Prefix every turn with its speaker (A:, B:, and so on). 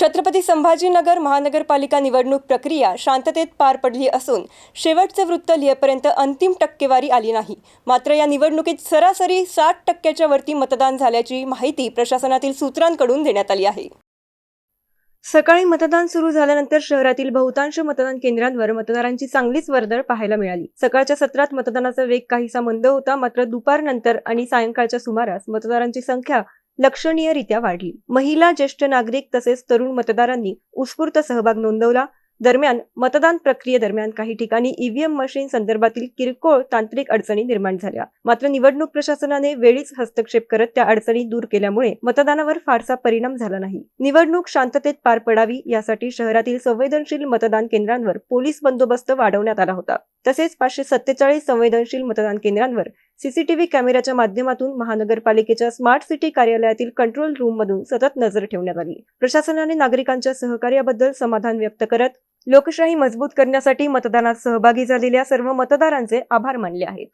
A: छत्रपती संभाजीनगर महानगरपालिका निवडणूक प्रक्रिया शांततेत पार पडली असून शेवटचे वृत्त लिहेपर्यंत अंतिम टक्केवारी आली नाही. मात्र या निवडणुकीत सरासरी साठ टक्क्याच्या वरती मतदान झाल्याची माहिती प्रशासनातील सूत्रांकडून देण्यात आली आहे. सकाळी मतदान सुरू झाल्यानंतर शहरातील बहुतांश मतदान केंद्रांवर मतदारांची चांगलीच वर्दळ पाहायला मिळाली. सकाळच्या सत्रात मतदानाचा वेग काहीसा मंद होता मात्र दुपारनंतर आणि सायंकाळच्या सुमारास मतदारांची संख्या लक्षणीयरित्या वाढली. महिला ज्येष्ठ नागरिक तसेच तरुण मतदारांनी उत्स्फूर्त सहभाग नोंदवला. दरम्यान मतदान प्रक्रियेदरम्यान काही ठिकाणी ईव्हीएम मशीन संदर्भातील किरकोळ तांत्रिक अडचणी निर्माण झाल्या. मात्र निवडणूक प्रशासनाने वेळीच हस्तक्षेप करत त्या अडचणी दूर केल्यामुळे मतदानावर फारसा परिणाम झाला नाही. निवडणूक शांततेत पार पडावी यासाठी शहरातील संवेदनशील मतदान केंद्रांवर पोलीस बंदोबस्त वाढवण्यात आला होता. तसेच पाचशे सत्तेचाळीस संवेदनशील मतदान केंद्रांवर सीसीटीव्ही कॅमेऱ्याच्या माध्यमातून महानगरपालिकेच्या स्मार्ट सिटी कार्यालयातील कंट्रोल रूम मधून सतत नजर ठेवण्यात आली. प्रशासनाने नागरिकांच्या सहकार्याबद्दल समाधान व्यक्त करत लोकशाही मजबूत करण्यासाठी मतदानात सहभागी झालेल्या सर्व मतदारांचे आभार मानले आहेत.